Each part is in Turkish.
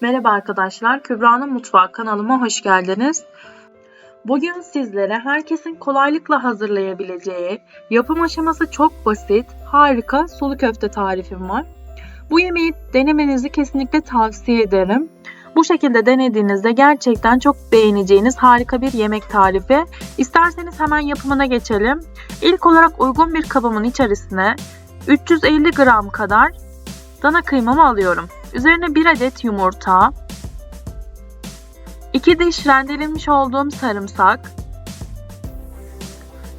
Merhaba arkadaşlar, Kübra'nın Mutfağı kanalıma hoş geldiniz. Bugün sizlere herkesin kolaylıkla hazırlayabileceği, yapım aşaması çok basit, harika sulu köfte tarifim var. Bu yemeği denemenizi kesinlikle tavsiye ederim. Bu şekilde denediğinizde gerçekten çok beğeneceğiniz harika bir yemek tarifi. İsterseniz hemen yapımına geçelim. İlk olarak uygun bir kabımın içerisine 350 gram kadar dana kıymamı alıyorum. Üzerine 1 adet yumurta, 2 diş rendelenmiş olduğum sarımsak,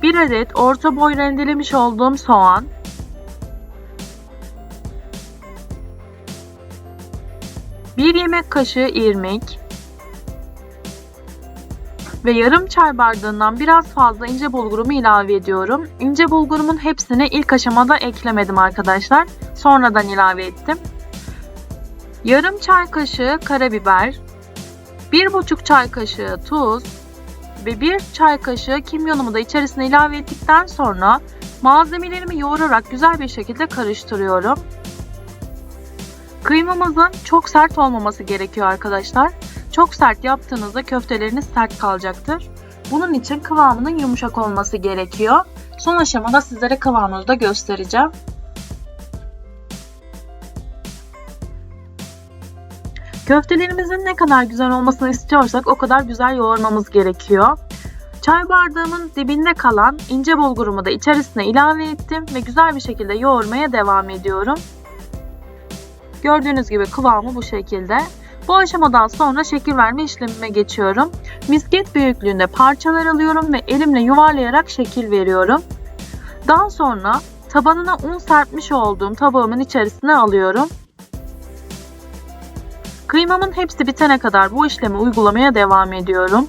1 adet orta boy rendelemiş olduğum soğan, bir yemek kaşığı irmik ve yarım çay bardağından biraz fazla ince bulgurumu ilave ediyorum. İnce bulgurumun hepsini ilk aşamada eklemedim arkadaşlar. Sonradan ilave ettim. Yarım çay kaşığı karabiber, 1,5 çay kaşığı tuz ve 1 çay kaşığı kimyonumu da içerisine ilave ettikten sonra malzemelerimi yoğurarak güzel bir şekilde karıştırıyorum. Kıymamızın çok sert olmaması gerekiyor arkadaşlar. Çok sert yaptığınızda köfteleriniz sert kalacaktır. Bunun için kıvamının yumuşak olması gerekiyor. Son aşamada sizlere kıvamını da göstereceğim. Köftelerimizin ne kadar güzel olmasını istiyorsak o kadar güzel yoğurmamız gerekiyor. Çay bardağımın dibinde kalan ince bulgurumu da içerisine ilave ettim ve güzel bir şekilde yoğurmaya devam ediyorum. Gördüğünüz gibi kıvamı bu şekilde. Bu aşamadan sonra şekil verme işlemime geçiyorum. Misket büyüklüğünde parçalar alıyorum ve elimle yuvarlayarak şekil veriyorum. Daha sonra tabanına un serpmiş olduğum tabağımın içerisine alıyorum. Kıymamın hepsi bitene kadar bu işlemi uygulamaya devam ediyorum.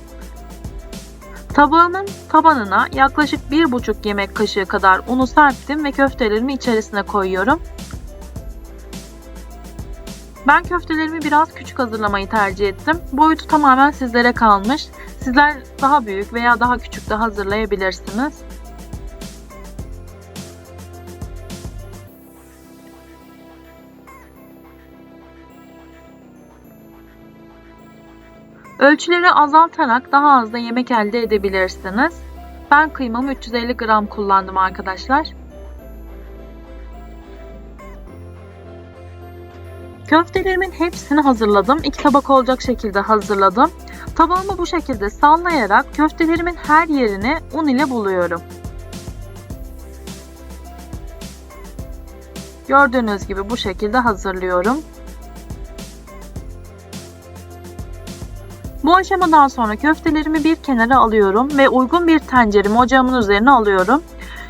Tabağımın tabanına yaklaşık 1,5 yemek kaşığı kadar unu serptim ve köftelerimi içerisine koyuyorum. Ben köftelerimi biraz küçük hazırlamayı tercih ettim. Boyutu tamamen sizlere kalmış. Sizler daha büyük veya daha küçük de hazırlayabilirsiniz. Ölçüleri azaltarak daha az da yemek elde edebilirsiniz. Ben kıymamı 350 gram kullandım arkadaşlar. Köftelerimin hepsini hazırladım. İki tabak olacak şekilde hazırladım. Tabağımı bu şekilde sallayarak köftelerimin her yerini un ile buluyorum. Gördüğünüz gibi bu şekilde hazırlıyorum. Bu aşamadan sonra köftelerimi bir kenara alıyorum ve uygun bir tenceremi ocağımın üzerine alıyorum.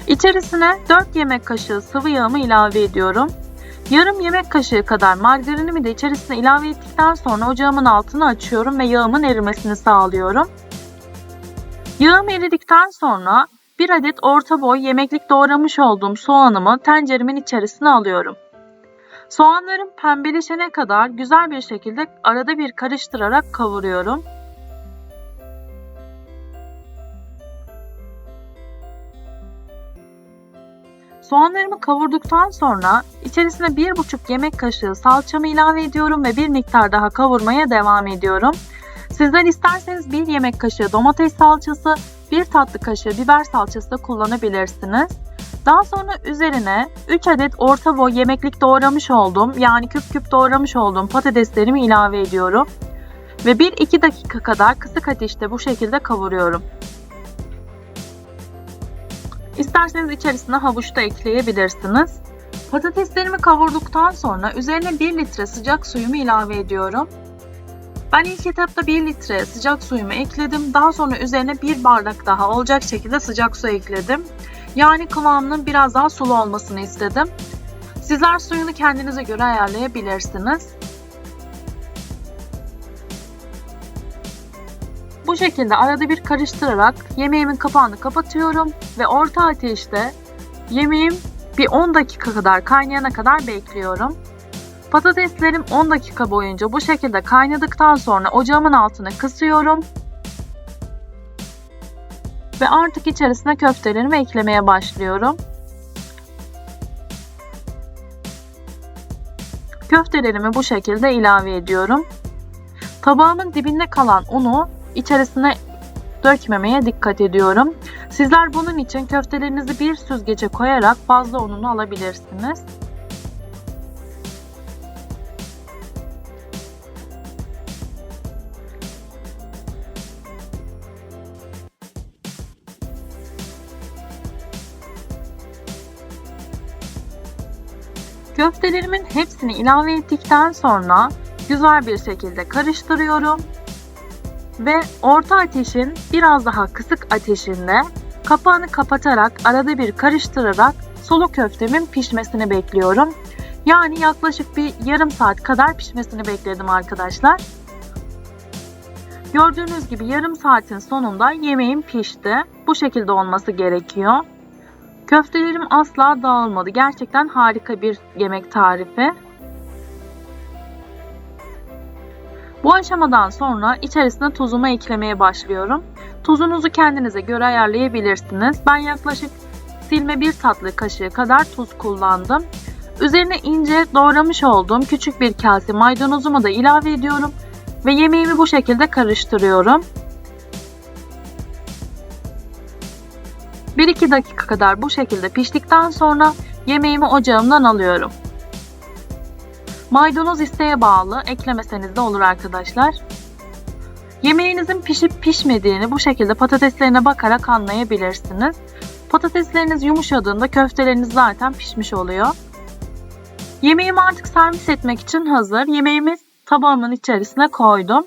İçerisine 4 yemek kaşığı sıvı yağımı ilave ediyorum. Yarım yemek kaşığı kadar margarinimi de içerisine ilave ettikten sonra ocağımın altını açıyorum ve yağımın erimesini sağlıyorum. Yağım eridikten sonra bir adet orta boy yemeklik doğramış olduğum soğanımı tenceremin içerisine alıyorum. Soğanlarım pembeleşene kadar güzel bir şekilde arada bir karıştırarak kavuruyorum. Soğanlarımı kavurduktan sonra içerisine 1,5 yemek kaşığı salçamı ilave ediyorum ve bir miktar daha kavurmaya devam ediyorum. Sizler isterseniz 1 yemek kaşığı domates salçası, 1 tatlı kaşığı biber salçası da kullanabilirsiniz. Daha sonra üzerine 3 adet orta boy yemeklik doğramış olduğum yani küp küp doğramış olduğum patateslerimi ilave ediyorum. Ve 1-2 dakika kadar kısık ateşte bu şekilde kavuruyorum. İsterseniz içerisine havuç da ekleyebilirsiniz. Patateslerimi kavurduktan sonra üzerine 1 litre sıcak suyumu ilave ediyorum. Ben ilk etapta 1 litre sıcak suyumu ekledim. Daha sonra üzerine 1 bardak daha olacak şekilde sıcak su ekledim. Yani kıvamının biraz daha sulu olmasını istedim. Sizler suyunu kendinize göre ayarlayabilirsiniz. Bu şekilde arada bir karıştırarak yemeğimin kapağını kapatıyorum ve orta ateşte yemeğim bir 10 dakika kadar kaynayana kadar bekliyorum. Patateslerim 10 dakika boyunca bu şekilde kaynadıktan sonra ocağımın altını kısıyorum ve artık içerisine köftelerimi eklemeye başlıyorum. Köftelerimi bu şekilde ilave ediyorum. Tabağımın dibinde kalan unu içerisine dökmemeye dikkat ediyorum. Sizler bunun için köftelerinizi bir süzgece koyarak fazla ununu alabilirsiniz. Köftelerimin hepsini ilave ettikten sonra güzel bir şekilde karıştırıyorum ve orta ateşin biraz daha kısık ateşinde kapağını kapatarak arada bir karıştırarak sulu köftemin pişmesini bekliyorum. Yani yaklaşık bir yarım saat kadar pişmesini bekledim arkadaşlar. Gördüğünüz gibi yarım saatin sonunda yemeğim pişti. Bu şekilde olması gerekiyor. Köftelerim asla dağılmadı. Gerçekten harika bir yemek tarifi. Bu aşamadan sonra içerisine tuzumu eklemeye başlıyorum. Tuzunuzu kendinize göre ayarlayabilirsiniz. Ben yaklaşık silme bir tatlı kaşığı kadar tuz kullandım. Üzerine ince doğramış olduğum küçük bir kase maydanozumu da ilave ediyorum ve yemeğimi bu şekilde karıştırıyorum. 1-2 dakika kadar bu şekilde piştikten sonra yemeğimi ocağımdan alıyorum. Maydanoz isteğe bağlı, eklemeseniz de olur arkadaşlar. Yemeğinizin pişip pişmediğini bu şekilde patateslerine bakarak anlayabilirsiniz. Patatesleriniz yumuşadığında köfteleriniz zaten pişmiş oluyor. Yemeğimi artık servis etmek için hazır. Yemeğimi tabağımın içerisine koydum.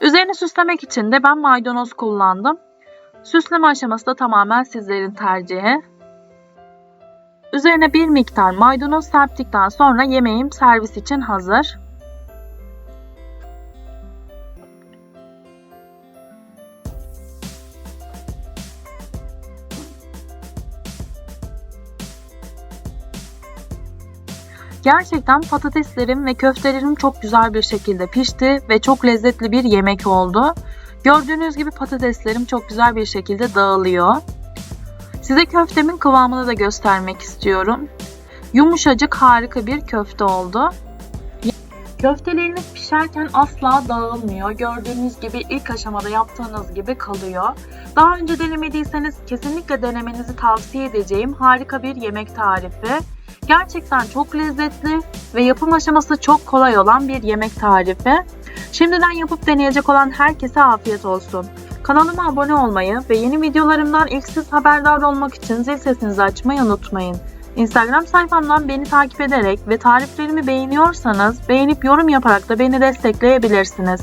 Üzerini süslemek için de ben maydanoz kullandım. Süsleme aşaması da tamamen sizlerin tercihi. Üzerine bir miktar maydanoz serptikten sonra yemeğim servis için hazır. Gerçekten patateslerim ve köftelerim çok güzel bir şekilde pişti ve çok lezzetli bir yemek oldu. Gördüğünüz gibi patateslerim çok güzel bir şekilde dağılıyor. Size köftemin kıvamını da göstermek istiyorum. Yumuşacık harika bir köfte oldu. Köfteleriniz pişerken asla dağılmıyor. Gördüğünüz gibi ilk aşamada yaptığınız gibi kalıyor. Daha önce denemediyseniz kesinlikle denemenizi tavsiye edeceğim harika bir yemek tarifi. Gerçekten çok lezzetli ve yapım aşaması çok kolay olan bir yemek tarifi. Şimdiden yapıp deneyecek olan herkese afiyet olsun. Kanalıma abone olmayı ve yeni videolarımdan ilk siz haberdar olmak için zil sesinizi açmayı unutmayın. Instagram sayfamdan beni takip ederek ve tariflerimi beğeniyorsanız beğenip yorum yaparak da beni destekleyebilirsiniz.